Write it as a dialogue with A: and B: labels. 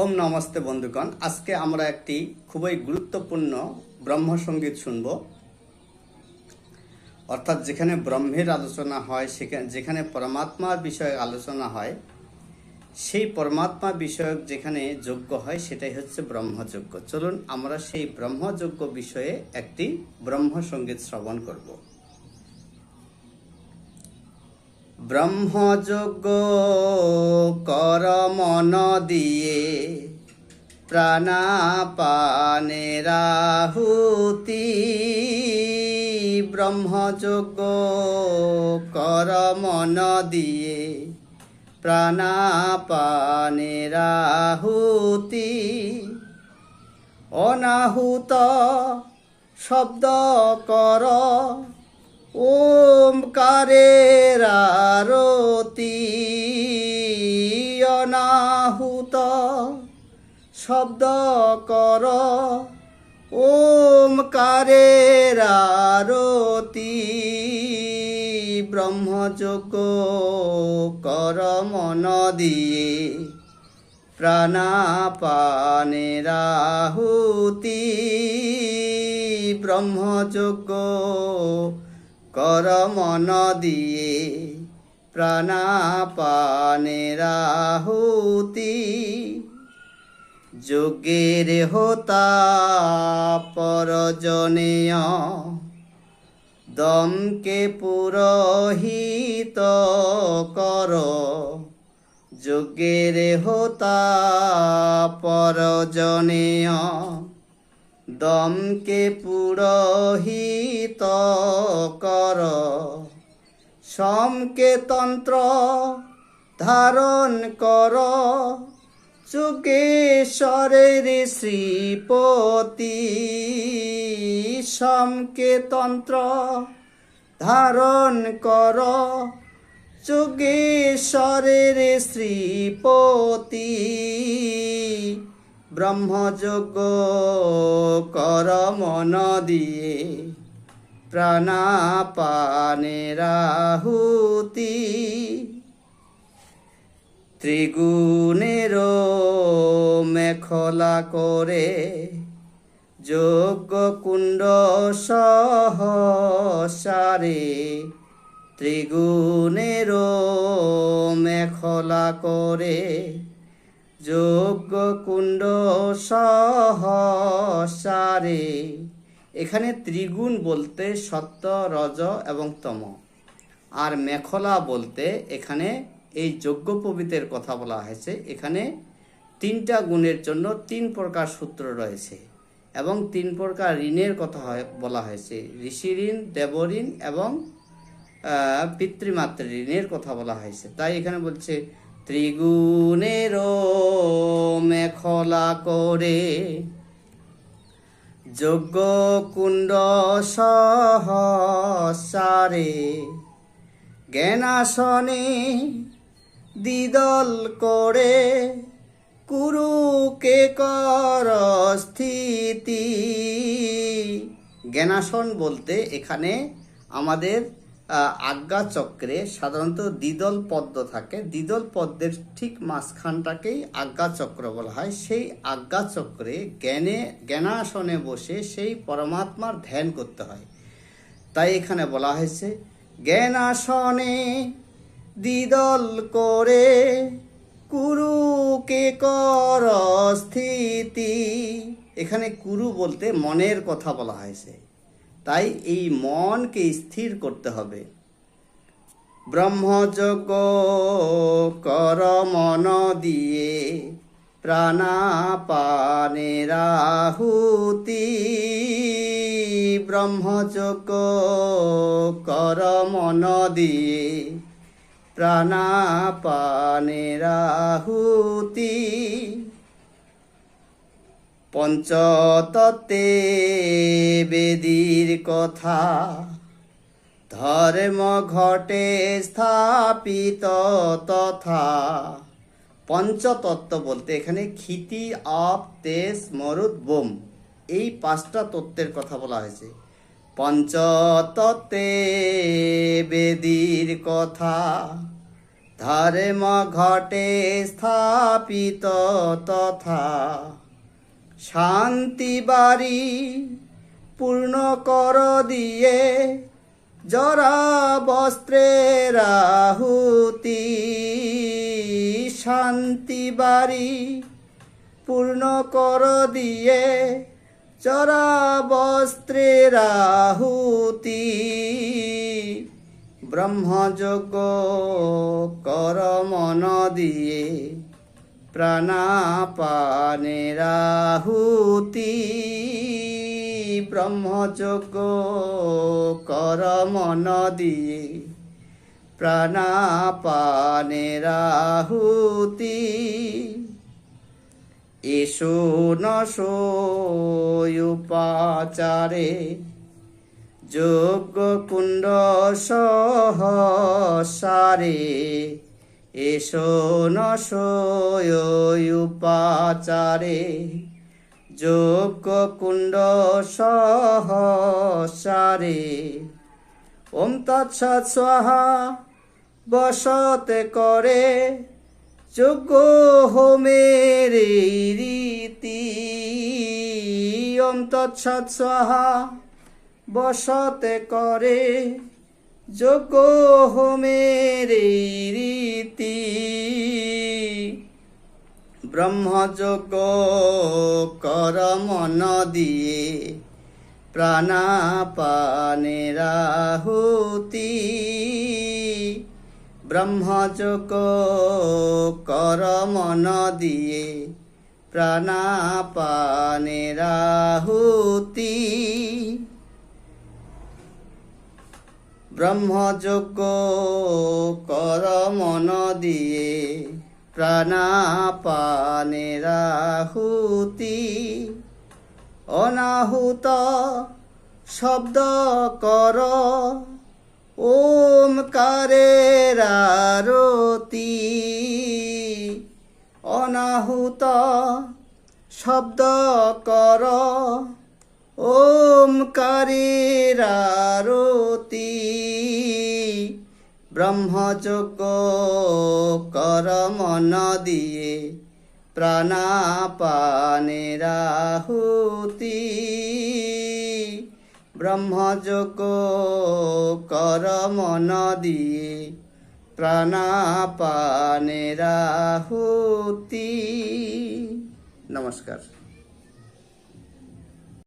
A: ওম নমস্তে বন্ধুগণ। আজকে আমরা একটি খুবই গুরুত্বপূর্ণ ব্রহ্মসঙ্গীত শুনব। অর্থাৎ যেখানে ব্রহ্মের আলোচনা হয় সেখানে যেখানে পরমাত্মার বিষয়ে আলোচনা হয়, সেই পরমাত্মা বিষয়ক যেখানে যজ্ঞ হয়, সেটাই হচ্ছে ব্রহ্মযজ্ঞ চলুন আমরা সেই ব্রহ্মযজ্ঞ বিষয়ে একটি ব্রহ্মসঙ্গীত শ্রবণ করব। ব্রহ্মযজ্ঞ কর মন দিয়ে প্রাণাপানের আহুতি ব্রহ্মযজ্ঞ কর মন দিয়ে প্রাণাপানের আহুতি অনাহুত শব্দ কর ওমকারের আরতি অনাহুত। শব্দ কর ওমকারের আরতি ব্রহ্মযোগ্য কর মন দিয়ে। প্রাণাপানের আহুতি ব্রহ্মযোগ্য কর মন দিয়ে প্রাণাপানের আহুতি যোগের হোতা পরজনেয় দমকে পুরোহিত কর। যোগের হোতা পরজনেয় দমকে পুরোহিত কর। সমকে তন্ত্র ধারণ কর। যুগেশ্বরের শ্রীপতি। সমকে তন্ত্র ধারণ কর। যুগেশ্বরের শ্রীপতি। ব্রহ্মযোগ্য কর মন দিয়ে প্রাণাপানের আহুতি ত্রিগুণের মেখলা করে যোগ্য কুণ্ড সহসারে ত্রিগুণের মেখলা করে যোগ্য কুণ্ড সহসারে। এখানে ত্রিগুণ বলতে সত্য, রজ এবং তম। আর মেখলা বলতে এখানে এই যজ্ঞ পবিতের কথা বলা হয়েছে। এখানে তিনটা গুণের জন্য তিন প্রকার সূত্র রয়েছে এবং তিন প্রকার ঋণের কথা বলা হয়েছে। ঋষি ঋণ দেব ঋণ এবং পিতৃমাতৃ ঋণের কথা বলা হয়েছে। তাই এখানে বলছে ত্রিগুণের মেখলা করে। যজ্ঞ কুণ্ড সহসারে জ্ঞানাসনে দ্বিদল করে। কুরুকে কর স্থিতি। জ্ঞানাসন বলতে এখানে আমাদের আহ, আজ্ঞা চক্রে সাধারণত দ্বিদল পদ্ম থাকে। দ্বিদল পদ্মের ঠিক মাঝখানটাকেই আজ্ঞা চক্র বলা হয়। সেই আজ্ঞা চক্রে জ্ঞানে জ্ঞানাসনে বসে সেই পরমাত্মার ধ্যান করতে হয়। তাই এখানে বলা হয়েছে জ্ঞানাসনে দ্বিদল করে কুরুকে কর স্থিতি। এখানে কুরু বলতে মনের কথা বলা হয়েছে। তাই এই মনকে স্থির করতে হবে। ব্রহ্মযজ্ঞ কর মন দিয়ে প্রাণাপানের আহুতি ব্রহ্মযজ্ঞ কর মন দিয়ে প্রাণাপানের আহুতি পঞ্চতত্ত্বে বেদির কথা। ধর্ম ঘটে স্থাপিত তথা। পঞ্চতত্ত্ব বলতে এখানে ক্ষিতি, আপ তেজ মরুদ, বোম এই পাঁচটা তত্ত্বের কথা বলা হয়েছে। পঞ্চতত্ত্বে বেদির কথা। ধর্ম ঘটে স্থাপিত তথা। শান্তি বাড়ি পূর্ণ কর দিয়ে, জরা বস্ত্রের আহুতি শান্তি বাড়ি পূর্ণ কর দিয়ে চরা বস্ত্রের আহুতি ব্রহ্মযোগ্য কর মন দিয়ে প্রাণাপানের আহুতি ব্রহ্মযোগ্য কর মন দিয়ে। প্রাণাপানের আহুতি এসো নশোপাচারে যোগ্য কুণ্ড সহসারে এসো নশোপাচারে যোগ্য কুণ্ড সহসারে ওম তৎসৎ স্বাহা, বসতে করে। যোগ্য হোমের রীতি। ওম তৎসৎ স্বাহা, বসতে করে। যোগ্য হোমের রীতি। ব্রহ্মযোগ্য কর মন দিয়ে প্রাণাপানের আহুতি ব্রহ্মযোগ্য কর মন দিয়ে প্রাণাপানের আহুতি ব্রহ্মযোগ্য কর মন দিয়ে প্রাণাপানের আহুতি অনাহুত শব্দ কর ওমকারের আরতি। অনাহুত শব্দ কর ওমকারের আরতি। ব্রহ্মযোগ্য কর মন দিয়ে প্রাণাপানের আহুতি ব্রহ্মযোগ্য কর মন দিয়ে প্রাণাপানের আহুতি নমস্কার।